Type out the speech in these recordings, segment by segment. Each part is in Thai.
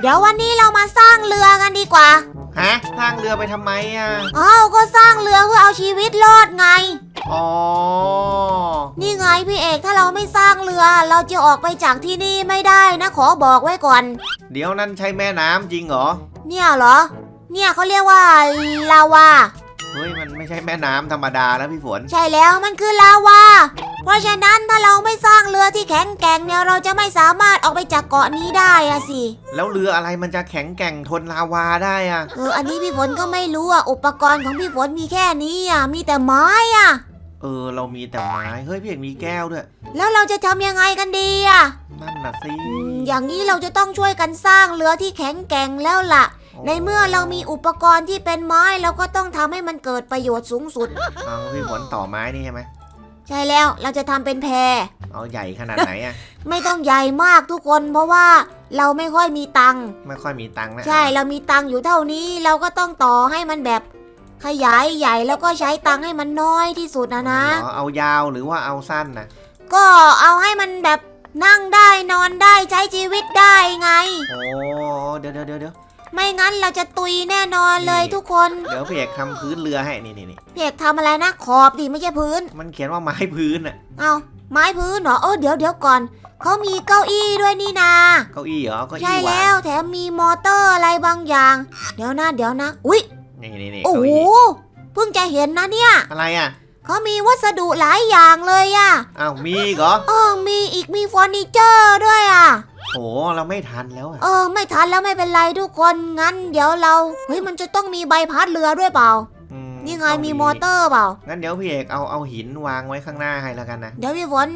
เดี๋ยววันนี้เรามาสร้างเรือกันดีกว่าฮะสร้างเรือไปทำไมอะ อ้าวก็สร้างเรือเพื่อเอาชีวิตรอดไง อ๋อ นี่ไงพี่เอกถ้าเราไม่สร้างเรือเราจะออกไปจากที่นี่ไม่ได้นะขอบอกไว้ก่อน เดี๋ยวนั้นใช่แม่น้ำจริงเหรอ เนี่ยเหรอ เนี่ยเขาเรียกว่าลาวา เฮ้ยมันไม่ใช่แม่น้ำธรรมดาแล้วพี่ฝน ใช่แล้วมันคือลาวา เพราะฉะนั้นถ้าเราไม่สร้างเรือที่แข็งแกร่งเนี่ยเราจะไม่สามารถออกไปจากเกาะนี้ได้อะสิ แล้วเรืออะไรมันจะแข็งแกร่งทนลาวาได้อะเอออันนี้พี่ฝนก็ไม่รู้อะ อุปกรณ์ของพี่ฝนมีแค่นี้อะ มีแต่ไม้อะ เออ เรามีแต่ไม้ เฮ้ย พี่เอกมีแก้วด้วย แล้วเราจะทำยังไงกันดีอะนั่นน่ะสิอืมอย่างนี้เราจะต้องช่วยกันสร้างเรือที่แข็งแกร่งแล้วล่ะ ในเมื่อเรามีอุปกรณ์ที่เป็นไม้เราก็ต้องทำให้มันเกิดประโยชน์สูงสุด เอาพี่ฝนต่อไม้นี่ใช่ไหมใช่แล้วเราจะทำเป็นแพ เอาใหญ่ขนาดไหนอะไม่ต้องใหญ่มากทุกคนเพราะว่าเราไม่ค่อยมีตังค์ไม่ค่อยมีตังค์นะใช่เรามีตังค์อยู่เท่านี้ เราก็ต้องต่อให้มันแบบ ขยายใหญ่แล้วก็ใช้ตังค์ให้มันน้อยที่สุดนะนะ อ๋อเอายาวหรือว่าเอาสั้นนะก็เอาให้มันแบบนั่งได้นอนได้ใช้ชีวิตได้ไง โอ้เดี๋ยวเดี๋ยวเดี๋ยวเดี๋ยว ไม่งั้นเราจะตุยแน่นอนเลยนี่ ทุกคนเดี๋ยวพี่เอกทำพื้นเรือให้นี่นี่นี่พี่เอกทำอะไรนะขอบดิไม่ใช่พื้น มันเขียนว่าไม้พื้นอะเอาไม้พื้นเหรอเออเดี๋ยวเดี๋ยวก่อนเขามีเก้าอี้ด้วยนี่นา เก้าอี้เหรอเก้าอี้ใช่วาแล้งวแถมมีมอเตอร์อะไรบางอย่าง เดี๋ยวนะเดี๋ยวนะ อุ๊ย นี่นี่นี่โอ้เก้าโหอี้เพิ่งจะเห็นนะเนี่ยอะไรอะเขามีวัสดุหลายอย่างเลยอะอ้าวมีอีกเหรอ เออมีอีกมีเฟอร์นิเจอร์ด้วยอะโอ้เราไม่ทันแล้วอะ เออ ไม่ทันแล้วไม่เป็นไรทุกคนงั้นเดี๋ยวเราเฮ้ยมันจะต้องมีใบพัดเรือด้วยเปล่า อืนี่ไงต้มีมอเตอร์เปล่า งั้นเดี๋ยวพี่เอกเอาเอาหินวางไว้ข้างหน้าให้แล้วกันนะ เดี๋ยวพี่ฝน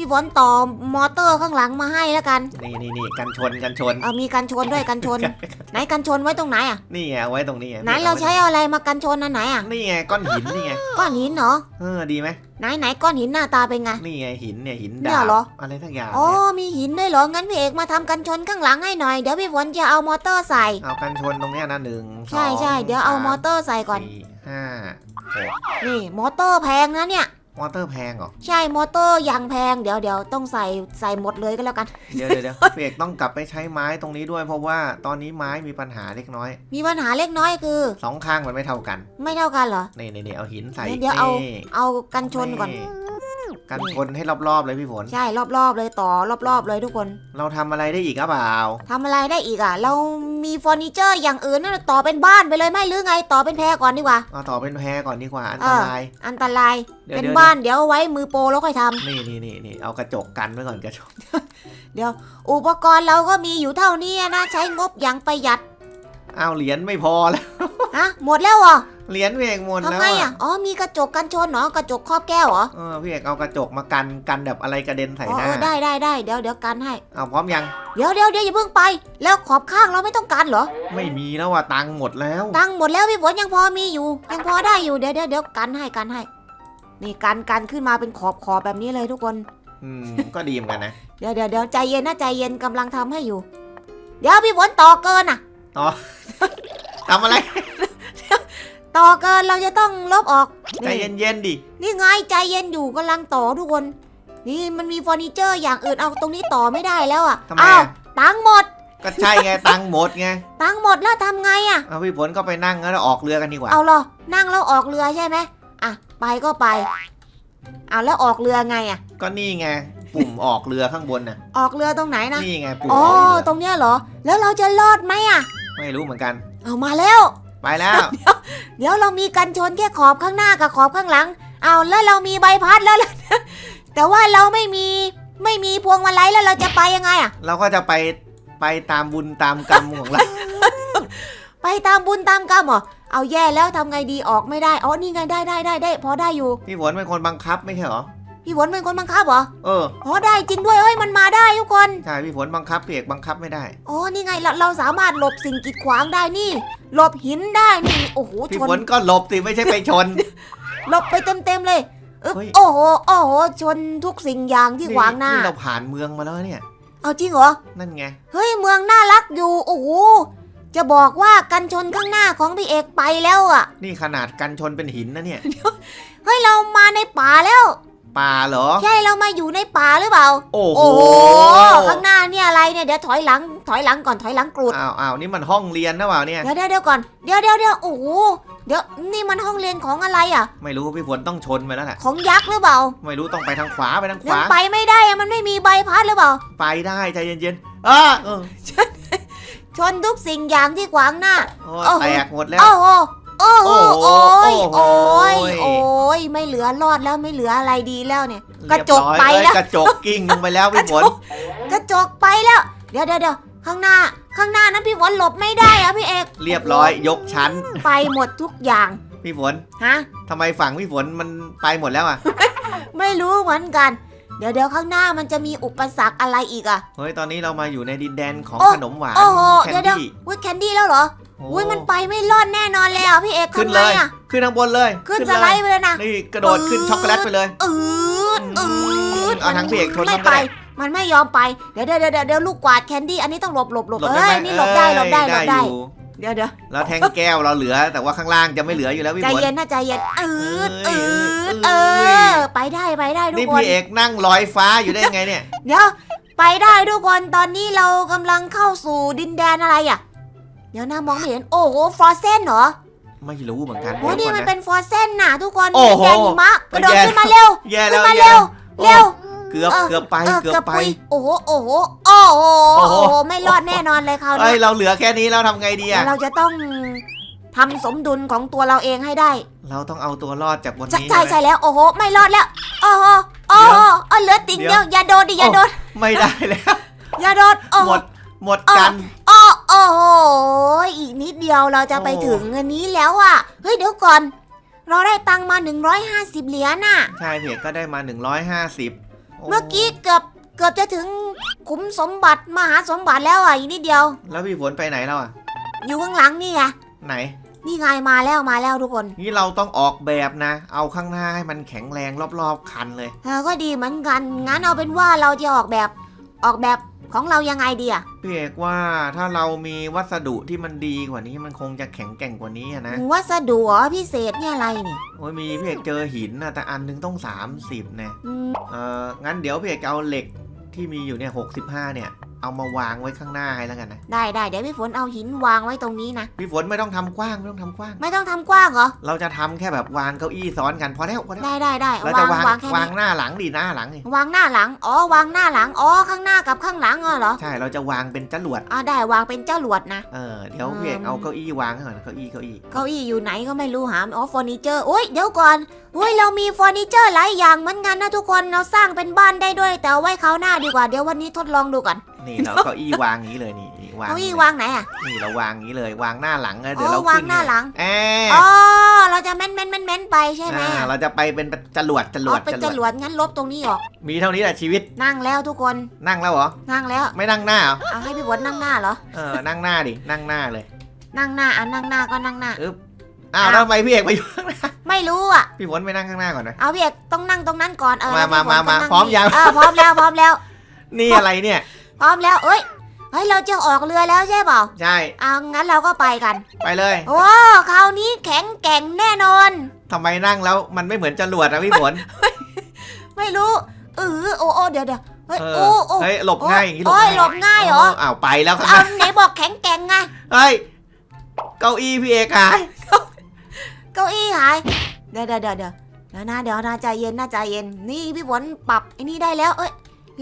พี่ฝนต่อมอเตอร์ข้างหลังมาให้แล้วกันนี่นี่นี่กันชนกันชนเอามีกันชนด้วยกันชน ไหนกันชนไว้ตรงไหนอะนี่ไงเอาไว้ตรงนี้งไหนเราใช้อะไรมากันชนอันไหนอะนี่ไงก้อนหินนี่ไงก้อนหินเหรอเออดีไหมไหนไหนก้อนหินหน้าตาเป็นไงนี่ไงหินเนี่ยหินเนี่ดายบเหรออะไรทั้งอย่างอ๋อเนี่ยมีหินด้วยเหรองั้นพี่เอกมาทำกันชนข้างหลังให้หน่อยเดี๋ยวพี่ฝนจะเอามอเตอร์ใส่เอากันชนตรงเนี้ยนะหนึ่งสองใช่ใช่เดี๋ยวเอามอเตอร์ใส่ก่อนสี่ห้าหกนี่มอเตอร์แพงนะเนี่ย มอเตอร์แพงเหรอ ใช่มอเตอร์ยางแพงเดี๋ยวเดี๋ยวต้องใส่ใส่หมดเลยก็แล้วกัน เดี๋ยวเดี๋ยวเดี๋ยวพี่เอกต้องกลับไปใช้ไม้ตรงนี้ด้วย เพราะว่าตอนนี้ไม้มีปัญหาเล็กน้อยมีปัญหาเล็กน้อยคือ สองข้างมันไม่เท่ากัน ไม่เท่ากันเหรอ นี่นี่นี่เอาหินใส่เดี๋ยวเอานี่เอากันชนก่อน กันชนให้รอบๆเลยพี่ฝน ใช่รอบๆเลยต่อรอบๆเลยทุกคน เราทำอะไรได้อีกหรือเปล่าทำอะไรได้อีกอะ เรามีเฟอร์นิเจอร์อย่างอื่นนั่นต่อเป็นบ้านไปเลยไหมหรือไงต่อเป็นแพรก่อนดีกว่าเอาต่อเป็นแพรก่อนดีกว่า อันเอตอราย อันตรายเดี๋ยวเป็นเดี๋ยวบ้านเดี๋ยวเอาไว้มือโปรแล้วค่อยทำนี่นี่นี่นี่เอากระจกกันไว้ก่อนกระจกอุปกรณ์เราก็มีอยู่เท่านี้นะใช้งบอย่างประหยัดเอาเหรียญไม่พอแล้วฮะหมดแล้วเหรอ เหรียญพี่เอกหมดทำแล้วไงอะอะ อ๋อ มีกระจกกันชนเหรอกระจกครอบแก้วเหรอ เออพี่เอกเอากระจกมากันกันแบบอะไรกระเด็นใส่อ๋อหน้าเออได้ได้ได้เดี๋ยวเดี๋ยวกันให้ เอาพร้อมยังเดี๋ยวเดี๋ยวเดี๋ยวอย่าเพิ่งไป แล้วขอบข้างเราไม่ต้องกันเหรอ ไม่มีแล้วว่ะตังค์หมดแล้วตังค์หมดแล้วพี่ฝนยังพอมีอยู่ ยังพอได้อยู่เดี๋ยวเดี๋ยวเดี๋ยวกันให้กันให้ นี่กันกันขึ้นมาเป็นขอบขอบแบบนี้เลยทุกคน อืมก็ดีเหมือนกันนะ เดี๋ยวเดี๋ยวเดี๋ยวใจเย็นนะใจเย็นกำลังทำให้อยู่ เดี๋ยวพี่ฝนต่อเกินอะ ทำอะไร ต่อเกินเราจะต้องลบออกใจนี่เย็นๆดิ นี่ไงใจเย็นอยู่กำลังต่อทุกคน นี่มันมีเฟอร์นิเจอร์อย่างอื่นเอาตรงนี้ต่อไม่ได้แล้วอะทำไมอ้าวอะตังค์หมด ก็ใช่ไงตังค์หมดไง ตังค์หมดแล้วทำไงอะเอาพี่ฝนก็ไปนั่งแล้วออกเรือกันดีกว่า เอาเหรอ นั่งแล้วออกเรือใช่ไหมอะไปก็ไปเอาแล้วออกเรือไงอะ ก็นี่ไงปุ่มออกเรือข้างบนน่ะ ออกเรือตรงไหนนะ นี่ไงปุ่มอ๋อออกเรือตรงเนี้ยเหรอ แล้วเราจะรอดไหมอะ ไม่รู้เหมือนกัน เอามาแล้ว ไปแล้ว เดี๋ยวเรามีกันชนแค่ขอบข้างหน้ากับขอบข้างหลัง เอาแล้วเรามีใบพัดแล้วล่ะแต่ว่าเราไม่มีไม่มีพวงมาลัยแล้วเราจะไปยังไงอะ เราก็จะไปไปตามบุญตามกรรมของเรา ไปตามบุญตามกรรมเหรอ เอาแย่แล้วทำไงดีออกไม่ได้ อ๋อ นี่ไงได้ได้ได้ได้พอได้อยู่ พี่ฝนเป็นคนบังคับไม่ใช่เหรอ พี่ฝนเป็นคนบังคับเหรอ เออ อ๋อได้จริงด้วยเฮ้ยมันมาได้ทุกคน ใช่พี่ฝนบังคับพี่เอกบังคับไม่ได้ อ๋อนี่ไงเราเราสามารถหลบสิ่งกีดขวางได้นี่ หลบหินได้นี่ โอ้โหพี่ชนฝนก็หลบสิไม่ใช่ไปชน หลบไปเต็มเต็มๆเลยอึ๊บเฮ้ย โอ้โหโอ้โหชนทุกสิ่งอย่างที่ขวางหน้านี่เราผ่านเมืองมาแล้วเนี่ย เอาจริงเหรอ นั่นไง เฮ้ยเมืองน่ารักอยู่โอ้โหจะบอกว่ากันชนข้างหน้าของพี่เอกไปแล้วอะ นี่ขนาดกันชนเป็นหินนะเนี่ย เฮ้ยเรามาในป่าแล้ว ป่าเหรอ ใช่เรามาอยู่ในป่าหรือเปล่าโอ้โหโอ้โห ข้างหน้าเนี่ยอะไรเนี่ยเดี๋ยวถอยหลัง ถอยหลังก่อนถอยหลังกรูด อ้าวอ้าวนี่มันห้องเรียนนะเปล่าเนี่ยเดี๋ยวเดี๋ยวเดี๋ยวก่อน เดี๋ยวเดี๋ยวเดี๋ยวโอ้โห เดี๋ยวนี่มันห้องเรียนของอะไรอะ ไม่รู้พี่ฝนต้องชนไปแล้วแหละ ของยักษ์หรือเปล่า ไม่รู้ต้องไปทางขวาไปทางขยังวา ไปไม่ได้อะมันไม่มีใบพัดหรือเปล่า ไปได้ใจเย็นๆอ้าเออชนทุกสิ่งอย่างที่ขวางหน้า โอ้ยโอ้โหแตกหมดแล้ว โอ้โห โอ้โหโอ้โอ้โหยโอ้ยโอ้โอ้ยยไม่เหลือรอดแล้วไม่เหลืออะไรดีแล้วเนี่ยกเรีระยบจกร้อยไปเอ้ยแล้วกระจกกิ้งลงไปแล้วพี่ฝนกระจกไปแล้วเดี๋ยวเดี๋ยวเดี๋ยวข้างหน้า ข้างหน้านั้นพี่ฝนหลบไม่ได้อะพี่เอก เรียบร้อยยกชั้น ไปหมดทุกอย่าง พี่ฝนฮะทำไมฝั่งพี่ฝนมันไปหมดแล้วอะไม่รู้เหมือนกันเดี๋ยวเดี๋ยวข้างหน้ามันจะมีอุปสรรคอะไรอีกอะเฮ้ยตอนนี้เรามาอยู่ในดินแดนของโอ้ขนมหวานโอ้โหแคนเดี๋ยวเดี๋ยวดี้อุ้ยแคนดี้แล้วเหรอโอ้อุ้ยมันไปไม่รอดแน่นอนเลยอะพี่เอกขึ้นทำเลไงย อะ ขึ้นทางบนเลยขึ้นสเลยไลด์ไปเลยนะ นี่กระโดดขึ้นช็อกโกแลตไปเลย อืดอืดเอาทั้งพี่เอกชนไม่มันก็ไป ได้มันไม่ยอมไป เดี๋ยวเดี๋ยวเดี๋ยวเดี๋ยวลูกกวาดแคนดี้อันนี้ต้องหลบหลบหลบหลบเอ้ได้ยไหมนี่หลบได้หลบได้หลบได้ อยู่เดี๋ยวเดี๋ยวแล้วแทงแก้วเราเหลือ แต่ว่าข้างล่างจะไม่เหลืออยู่แล้วพี่ใจฝน เย็นนะใจเย็นอืดเอ้อืยดเอ้เอย อ ไปได้ไปได้ทุกนี่คน พี่เอกนั่งลอยฟ้าอยู่ได้ไงเนี่ย เดี๋ยวไปได้ทุกคนตอนนี้เรากำลังเข้าสู่ดินแดนอะไรอะ เดี๋ยวนะมองไม่เห็น โอ้โหฟรอเซนเหรอไม่รู้เหมือนกันโอ้นี่ดี๋ยวก่มันอะเป็นฟรอเซนน่ะทุกคนโอ้โหดินแดนหิมะกระโดดแย่ขึ้นมาเร็วแย่ขึ้แล้วนมาแย่เร็วโอ้เร็วเกือบเออเกือบไปเออเกือบไปปุยโอ้โหโอ้โหโอ้โหโอ้โอ้โหโหไม่รอดแน่นอนเลยคราวเอ้นี้ยเราเหลือแค่นี้เราทำไงดีอะเราจะต้องทำสมดุลของตัวเราเองให้ได้ เราต้องเอาตัวรอดจากวันใช่นี้ใช่นะใช่แล้วโอ้โห ไม่รอดแล้วโอ้โหโอ้โหเออเหลือติ่งเดี๋เดียยววอย่าโดนดิอย่าโดนไม่ได้แล้วอย่าโดนโอ้โหหมดหมดกัน โอ้โอ้โห อีกนิดเดียวเราจะไปโอ้ถึงอันนี้แล้วอะ เฮ้ยเดี๋ยวก่อน เราได้ตังค์มา 150 เหรียญน่ะ ใช่พี่เอกก็ได้มา 150โเมื่อกี้เกือบเกือบจะถึงขุมสมบัติมหาสมบัติแล้วอะอีกนิดเดียว แล้วพี่ฝนไปไหนแล้วอะอยู่ข้างหลังนี่ไงไหน นี่ไงมาแล้วมาแล้วทุกคน นี่เราต้องออกแบบนะ เอาข้างหน้าให้มันแข็งแรงรอบๆคันเลยเออก็ดีเหมือนกัน งั้นเอาเป็นว่าเราจะออกแบบออกแบบ ของเรายังไงดีอะพี่เอกว่าถ้าเรามีวัสดุที่มันดีกว่านี้มันคงจะแข็งแกร่งกว่านี้อะนะวัสดุเหรอพิเศษเนี่ยอะไรเนี่ยโอ้ยมีพี่เอกเจอหินนะแต่อันหนึงต้อง 30นะอืมเอองั้นเดี๋ยวพี่เอกจะเอาเหล็กที่มีอยู่เนี่ย65เนี่ย เอามาวางไว้ข้างหน้าให้แล้วกันนะได้ได้เดี๋ยวพี่ฝนเอาหินวางไว้ตรงนี้นะ พี่ฝนไม่ต้องทำกว้างไม่ต้องทำกว้าง ไม่ต้องทำกว้างเหรอ เราจะทำแค่แบบวางเก้าอี้ซ้อนกันพอแล้วพอแล้วได้ได้ได้เราวาจะงวางวางแค่วางนี้หน้าหลังดิหน้าหลังนี่วางหน้าหลังอ๋อวางหน้าหลังอ๋อข้างหน้ากับข้างหลังเหรอใช่เราจะวางเป็นจรวดอ่าได้วางเป็นเจ้าหลวดนะ เออเดี๋ยวพี่เอกเอาเก้าอี้วางให้ก่อนเก้าอี้เก้าอี้เก้าอี้อยู่ไหนก็ไม่รู้หาอ๋อเฟอร์นิเจอร์อุ้ยเดี๋ยวก่อนอุ้ยเรามีเฟอร์นิเจอร์หลายอย่างเหมือนกันนะทุกคนเราสร้างเป็นบ้านได้ด้วย แต่เอาไว้คราวหน้าดีกว่าเดี๋ยววันนี้ทดลองดูก่อน นี่เราเก้าอี้วางอย่างนี้เลยนี่นี่วางเก้าอี้เลยวางไหนอะนี่เราวางอย่างนี้เลยวางหน้าหลังเลยเดี๋ยวอ๋อเราวางขึ้นหน้าหลังเอออ๋อเราจะเม้นเม้นเม้นเม้นไปใช่ไหมอ่าอะเราจะไปเป็นจรวดจรอ๋วอดเป็นจจรรวดวดงั้นลบตรงนี้ออก มีเท่านี้แหละชีวิตนั่งแล้วทุกคนนั่งแล้วเหรอนั่งแล้วไม่นั่งหน้าเหรอเอาให้พี่ฝนนั่งหน้าเหรอเออนั่งหน้าดินั่งหน้าเลย นั่งหน้าอะนั่งหน้าก็นั่งหน้าอ้าวอ้าวแล้วทำไมพี่เอกไปอยู่ไม่รู้อะพี่ฝนไปนั่งข้างหน้าก่อนนะเอาพี่เอกต้องนั่งตรงนั้นก่อนเออมาแล้วพี่ฝนมามาก็นั่งพร้อมนี่ยังเออพร้อมแล้วพร้อมแล้ว นี่อะไรเนี่ย พร้อมแล้ว เอ้ยเฮ้ยเราจะออกเรือแล้วใช่เปล่าใช่ เอางั้นเราก็ไปกัน ไปเลยโอ้คราวนี้แข็งแกร่งแน่นอน ทำไมนั่งแล้วมันไม่เหมือนจรวดอะพี่ฝนไม่รู้เออโอ้โอ้เดี๋ยวเดี๋ยวเฮ้ยเอโอ้อโอ้เฮ้ยหลบง่ายอย่างนี้หลบโอ้ยง่ายหลบง่ายเหรออ้าวไปแล้วครับเอาไหนบอกแข็งแกร่งไงเฮ้ยเก้าอี้พี่เอกหายเก้าอี้หายเดี๋ยวเดี๋ยวเดี๋ยวเดี๋ยวเดี๋ยวนะเดี๋ยวนะใจเย็นนะใจเย็นนี่พี่ฝนปรับไอ้นี่ได้แล้วเอ้ย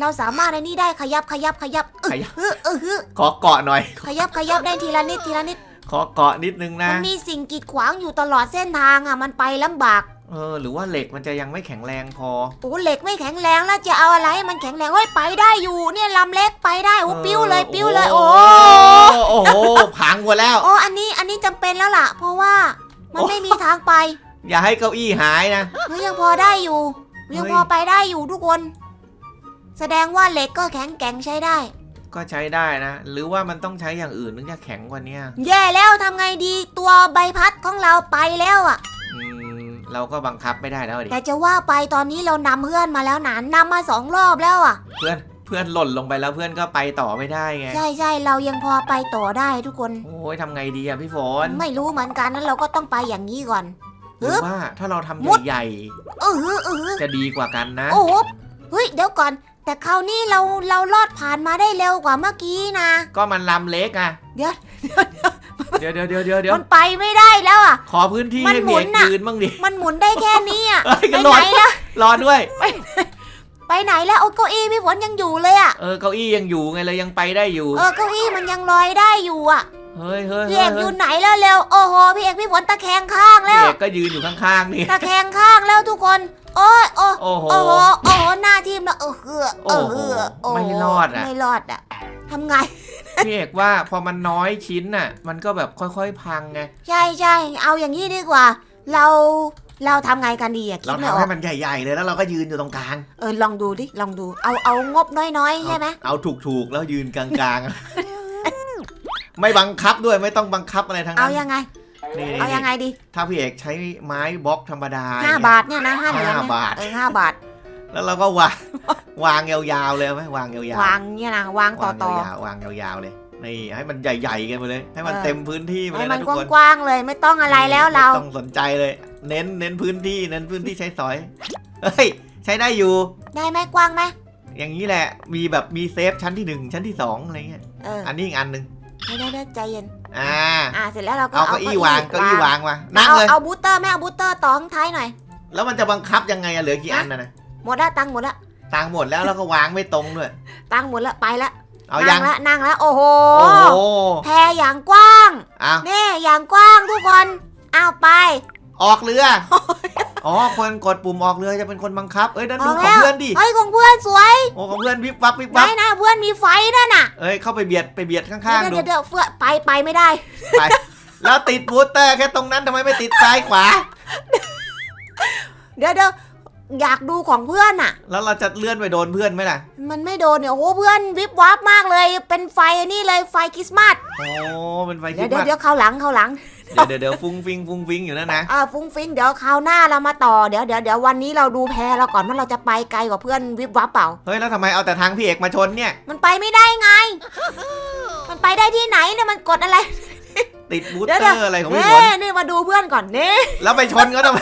เราสามารถไอ้นี่ได้ขยับขยับขยับเออขยับ เออเออเออขอเกาะหน่อย ขยับขยับได้ทีละนิดทีละนิด ขอเกาะนิดนึงนะ มันมีสิ่งกีดขวางอยู่ตลอดเส้นทางอะมันไปลำบาก เออ หรือว่าเหล็กมันจะยังไม่แข็งแรงพอ โอ้เหล็กไม่แข็งแรงแล้วจะเอาอะไรให้มันแข็งแรงเฮ้ยไปได้อยู่เนี่ยลำเล็กไปได้โอ้เออปิ้วเลยปิ้วเลย โอ้โอ้โหพังหมดแล้ว โอ้อันนี้อันนี้จำเป็นแล้วล่ะ เพราะว่ามันโอ้ไม่มีทางไปอย่าให้เก้าอี้หายนะ เฮ้ยยังพอได้อยู่ยังเฮ้ยพอไปได้อยู่ทุกคน แสดงว่าเหล็กก็แข็งแกร่งใช้ได้ ก็ใช้ได้นะ หรือว่ามันต้องใช้อย่างอื่นถึงจะแข็งกว่าเนี้ยแย่แล้วทำไงดีตัวใบพัดของเราไปแล้วอะอืมเราก็บังคับไม่ได้แล้วดิแต่จะว่าไปตอนนี้เรานำเพื่อนมาแล้วนานนำมาสองรอบแล้วอะเพื่อนเพื่อนหล่นลงไปแล้วเพื่อนก็ไปต่อไม่ได้ไง ใช่ใช่เรายังพอไปต่อได้ทุกคน โอ้ยทำไงดีอะพี่ฝนไม่รู้เหมือนกันนั้นเราก็ต้องไปอย่างนี้ก่อน หรือว่าถ้าเราทำมุด ใหญ่เออเออๆจะดีกว่ากันนะ โอ้โหเฮ้ยเดี๋ยวก่อน แต่คราวนี้เราเราลอดผ่านมาได้เร็วกว่าเมื่อกี้นะ ก็มันลำเล็กอะเดี๋ยวเดี๋ยวเดี๋ยวเดี๋ยวเดี๋ยวเดี๋ยวมันไปไม่ได้แล้วอะ ขอพื้นที่มันให้หมุพี่เอนกน่ะ ยืนบ้างดิมันหมุนได้แค่นี้อะ เอ้ยไปกระโดไหนดแล้วรอด้วย ไปไหนแล้วเอาเก้าอี้พี่ฝนยังอยู่เลยอะ เออเก้าอี้ยังอยู่ไงเลยยังไปได้อยู่ เออเก้าอี้มันยังลอยได้อยู่อะ เฮ้ยเฮ้ยพี่เฮ้เอยกอเฮ้ยยู่ไหนแล้วเร็วโอ้โหพี่เอกพี่ฝนตะแคงข้างพี่แล้ว เอกก็ยืนอยู่ข้างๆนี่ ตะแคงข้างแล้วทุกคน โอ้ยโอ้โอ้โหโอ้โหโอ้โหหน้าทีมแล้วเออเหือเออเหือโอ้โหไม่รอดอะ ไม่รอดอะทำไง พี่เอกว่าพอมันน้อยชิ้นน่ะ มันก็แบบค่อยๆพังไง ใช่ใช่เอาอย่างนี้ดีกว่า เราเราทำไงกันดีอะคิเราดไม่อทำอให้กมันใหญ่ๆเลยแล้วเราก็ยืนอยู่ตรงกลาง เออลองดูดิลองดูเอาเอางบน้อยๆใช่ไหมเอาถูกๆแล้วยืนกลางๆ ไม่บังคับด้วยไม่ต้องบังคับอะไรทั้งเอานั้น ยังไง นี่เอายังไงดีถ้าพี่เอกใช้ไม้บล็อกธรรมดาห้าเนี่ย บาทเนี่ยนะห้าเหรียญห้านะบาท เออห้าบาท แล้วเราก็วาง วางยาวๆเลยไหมวางยาวๆวางเนี่ยนะวางต่อต่อวางยาวๆวางยาวๆเลยนี่ให้มันใหญ่ๆกันไปเลย ให้มันเออเต็มพื้นที่ไปเลให้ยมันะนทุกคนกว้างๆเลยไม่ต้องอะไรแล้วเรา ไม่ต้องสนใจเลย เน้นเน้นพื้นที่เน้นพื้นที่ใช้สอยเฮ้ยใช้ได้อยู่ ได้ไหมกว้างไหมอย่างนี้แหละมีแบบมีเซฟชั้นที่หนึ่งชั้นที่สองอะไรเงี้ยเอออันนี้อีกอันหนึ่ง ได้ได้ได้ใจเย็น อ่า อ่าเสร็จแล้วเราก็เอาเก้าอี้วางเก้าอี้วางมานั่งเอาเลย เอาบูสเตอร์ไหมเอาบูสเตอร์ต่อข้างท้ายหน่อย แล้วมันจะบังคับยังไงอะเหลือกี่อันนะนะหมดละตังค์หมดละตังค์หมดแล้วแล้วก็วางไม่ตรงด้วย ตังค์หมดละไปละเอายันั่งงละนั่งละโอ้โหโอ้โหแพอย่างกว้างเอานี่อย่างกว้างทุกคน เอาไป ออกเรือ อ๋อ คนกดปุ่มออกเรือจะเป็นคนบังคับ เอ้ยนั่นอดูอกขแล้องวเพื่อนดิเฮ้ยของเพื่อนสวย โอ้ของเพื่อนวิบวับวิบไหนวับนะเพื่อนมีไฟนั่นน่ะ เอ้ยเข้าไปเบียดไปเบียดข้างๆเดี๋ยวดูเดี๋ยวเดี๋ยวเฟื่อไปไปไม่ได้ ไป แล้วติดบูสเตอร์แค่ตรงนั้นทำไมไม่ติดซ้ายขวา เดี๋ยวเดี๋ยวอยากดูของเพื่อนน่ะแล้วเราจะเลื่อนไปโดนเพื่อนไหมล่ะ มันไม่โดนเนี่ยโอ้โหเพื่อนวิบวับมากเลย เป็นไฟอันนี่เลยไฟคริสต์มาสโอ้เป็นไฟคิเดี๋ยดวเดี๋ยวว่าเดี๋ยวเข้าหลังเข้าหลัง เดี๋ยวเดี๋ยวเดี๋ยวฟุ้งฟิงฟุ้งฟิงอยู่นั่นนะ อ่าฟุ้งฟิ้งเดี๋ยวคราวหน้าเรามาต่อเดี๋ยวเดี๋ยวเดี๋ยววันนี้เราดูแพรเราก่อนว่าเราจะไปไกลกว่าเพื่อนวิบวับเปล่า เฮ้ยแล้วทำไมเอาแต่ทางพี่เอกมาชนเนี่ย มันไปไม่ได้ไง มันไปได้ที่ไหนเนี่ยมันกดอะไรติดบูสเดี๋ยวเตอร์อะไรของพี่เน่ฝนนี่มาดูเพื่อนก่อนเน่แล้วไปชนเขาทำไม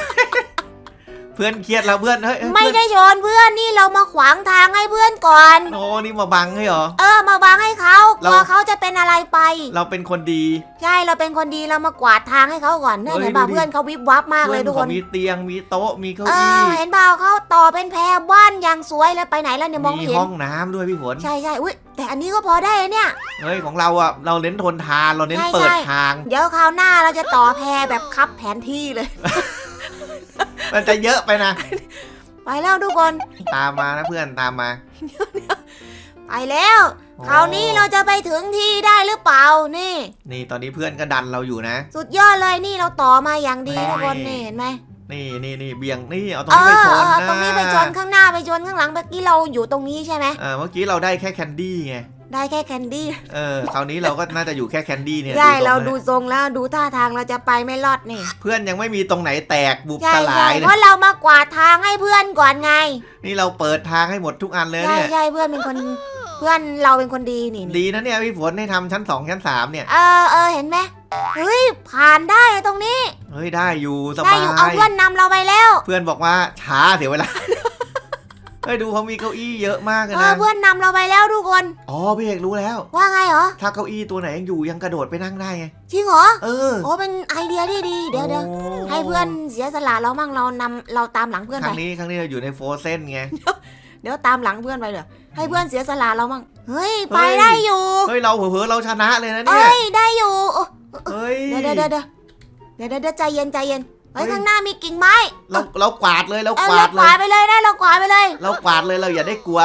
เพื่อนเครียดแล้วเพื่อนเฮ้ยเฮ้ยไม่เพื่อนได้ชนเพื่อนนี่เรามาขวางทางให้เพื่อนก่อน โอ้นี่มาบังให้เหรอ เออมาวางให้เขากเรา ลัวเขาจะเป็นอะไรไป เราเป็นคนดี ใช่เราเป็นคนดีเรามากวาดทางให้เขาก่อนเนี่ยเฮ้ยเห็นป่ะดูดิ เพื่อนเขาวิบวับมากเลยเพื่อนทุกคเขานมีเตียงมีโต๊ะมีเก้าเออี้อเห็นเปล่าเขาต่อเป็นแพรบ้านอย่างสวยเลยไปไหนแล้วเนี่ยมองมีไม่เห็นห้องน้ำด้วยพี่ฝนใช่ใช่อุ้ยแต่อันนี้ก็พอได้เนี่ย เฮ้ยของเราอะเราเน้นทนทานเราเน้นใช่เปิดใช่ ทาง เดี๋ยวคราวหน้าเราจะต่อแพรแบบคับแผนที่เลย มันจะเยอะไปนะ ไปแล้วทุกคน ตามมานะเพื่อนตามมาไปแล้วคราวนี้เราจะไปถึงที่ได้หรือเปล่านี่ นี่ตอนนี้เพื่อนก็ดันเราอยู่นะ สุดยอดเลยนี่เราต่อมาอย่างดีทุกคนนี่เห็นไหมนี่นี่นี่เบี่ยงนี่เอาตรงเอนี้ไปอชเอนอนะตรงนี้ไปชนข้างหน้าไปชนข้างหลังเมื่อกี้เราอยู่ตรงนี้ใช่ไหมเออเมื่อกี้เราได้แค่แคนดี้ไง ได้แค่แคนดี้เออคราวนี้เราก็น่าจะอยู่แค่แคนดี้เนี่ยใช่ทงเราแล้วดูทรงแล้วดูท่าทางเราจะไปไม่รอดนี่ เพื่อนยังไม่มีตรงไหนแตกบุบใช่สลาใช่ยเลเพราะยเรามากวาดทางให้เพื่อนก่อนไง นี่เราเปิดทางให้หมดทุกอันเลยใช่เนี่ยใช่เพื่อนเป็นคนเพื่อนเราเป็นคนดีนี่นี่ดีนะเนี่ยพี่ฝนให้ทำชั้นสองชั้นสามเนี่ย เออเออเห็นไหมเฮ้ยผ่านได้ตรงนี้ เฮ้ยได้อยู่สได้บาอยู่เอายเพื่อนนำเราไปแล้ว เพื่อนบอกว่าช้าเสียเวลา เฮ้ยดูเขามีเก้าอี้เยอะมากเลยเอนะอเพื่อนนำเราไปแล้วทุกคน อ๋อพี่เอกรู้แล้ว ว่าไงเหรอ ถ้าเก้าอี้ตัวไหนยังอยู่ยังกระโดดไปนั่งได้ไง จริงเหรอ เออโอ้เป็นไอเดียที่ดี เดี๋ยวเดี๋ยวโให้เพื่อนเสียสละเรามั่งเรานำเราตามหลังเพื่อนคไป รั้งนี้ครั้งนี้เราอยู่ในโฟร์เซนไง เดี๋ยวตามหลังเพื่อนไปเดี๋ยวให้เพื่อนเสียสละเรามั่ง เฮ้ยเฮ้ไปยได้อยู่ เฮ้ยเราเผลอๆเราชนะเลยนะเนี่เอ้ยยได้อยู่โอ้เฮ้ยเดี๋ยวเดี๋ยวเดี๋ยวเดี๋ยวเดี๋ยวเดี๋ยวใจเย็นใจเย็น เฮ้ยเฮ้ย ข้างหน้ามีกิ่งไม้เราเรากวาดเลยเราเออกวาเราดกเลวาย ดไปเลยนะเรากวาดไปเลย เรากวาดเลยเราอย่าได้กลัว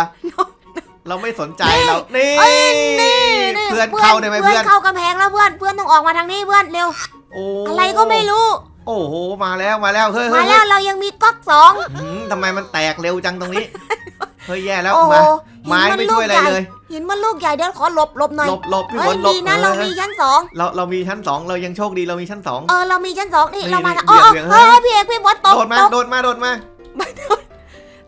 เราไม่สนใจเรานี่เอ้ยนี่นี่เพื่อนเข้าได้ไหมเพื่เพื่ออนนเข้ากำแพงแล้วเพื่อนเพื่อนต้องออกมาทางนี้เพื่อนเร็ว โอ้อะไรก็ไม่รู้ โอ้โหมาแล้วมาแล้วเฮ้ยเฮ้มายแล้เฮ้วยเรายังมีก๊อกสองหืมทำไมมันแตกเร็วจังตรงนี้ เฮ้ยแย่แล้วโอ้โหมาหินไม้ไม่ช่วยอะไรเลย หินมันลูกใหญ่เดี๋ยวขอหลบหลบหน่อยหลบหลบพี่เฮ้ฝยนหลบดีนะออเรามีชั้นสองเราเรามีชั้นสองเรายังโชคดีเรามีชั้นสอง เออเรามีชั้นสองนี่นี่เรามานี่อ๋อเบี่ยงเอเบี่ยงอพี่เอกพี่บอสตกโดดมาตกโดดมาโดดมา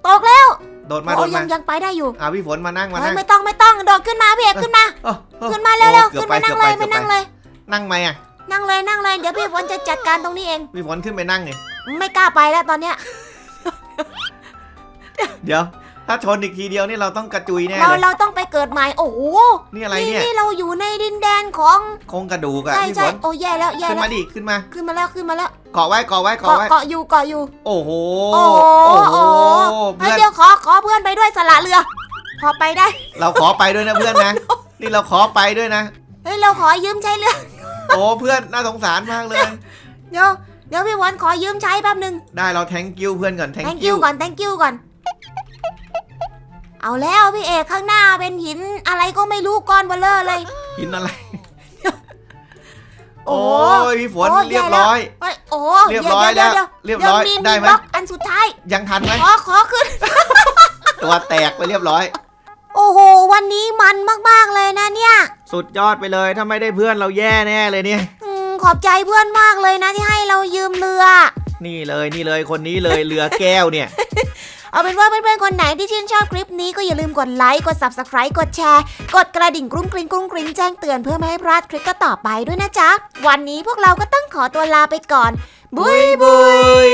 ตกแล้วโดดมาโดโอ้ดยัมางยังไปได้อยู่อ่าพี่ฝนมานั่งมาเฮ้ยนั่งไม่ต้องไม่ต้องโดดขึ้นมาพี่เอกขึ้นมาเออเออ ขึ้นมาเร็วโอ้ๆขึ้นมานั่งเลยกืไม่อบนั่งเลย นั่งไหมอะนั่งเลยนั่งเลยเดี๋ยวพี่ฝนจะจัดการตรงนี้เอง พี่ฝนขึ้นไปนั่งไงไม่กล้าไปแล้วตอนเนี้ยเดี๋ยว ถ้าชนอีกทีเดียวนี่เราต้องกระจุยแน่เราเลย เราต้องไปเกิดใหม่โอ้โหนี่อะไรนี่เนี่ย นี่เราอยู่ในดินแดนของโครงกระดูกอะใช่พี่ฝใช่นโอ้แย่แล้วแย่ขึ้นแล้วมาดิขึ้นมาขึ้นมาแล้วขึ้นมาแล้วเกาะไว้เกาะไว้เกาะเกาะไว้เกาะอยู่เกาะอยู่ โอ้โหโอ้โหโอ้โหโอ้โหเฮ้เพื่ยอนเดี๋ยวขอขอเพื่อนไปด้วยสละเรือ พอไปได้เราขอไปด้วยนะเพื่อนนะ นี่เราขอไปด้วยนะ เฮ้ยเราขอยืมใช้เรือโอ้เพื่อนน่าสงสารมากเลย เดี๋ยวเดี๋ยวพี่วันขอยืมใช้แป๊บหนึ่ง ได้เราแทงกิ้วเพื่อนก่อนแทง thank กิ้ you วก่อน thank you ก่อน เอาแล้วพี่เอกข้างหน้าเป็นหินอะไรก็ไม่รู้ก้อนเบลเลอร์เลย หินอะไร โอ้โอ้โหยพี่ฝนโอ้ยเรียบร้อย เฮ้ยโอ้เรียบร้อยดี๋แล้วเดี๋เรียบร้อยเดี๋วมีได้ไหม บล็อกอันสุดท้าย ยังทันไหมขอขอขึ้น ตัวแตกไปเรียบร้อย โอ้โห วันนี้มันมากๆเลยนะเนี่ย สุดยอดไปเลยถ้าไม่ได้เพื่อนเราแย่แน่เลยเนี่ย อืมขอบใจเพื่อนมากเลยนะที่ให้เรายืมเรือ นี่เลยนี่เลยคนนี้เลยเรือแก้วเนี่ย เอาเป็นว่าเพื่อนๆคนไหนที่ชื่นชอบคลิปนี้ก็อย่าลืมกดไลค์ กด subscribe กดแชร์ กดกระดิ่งกรุ้งกริ้งกรุ้งกริ้งแจ้งเตือนเพื่อไม่ให้พลาดคลิปต่อไปด้วยนะจ๊ะ วันนี้พวกเราก็ต้องขอตัวลาไปก่อน บุยบุยย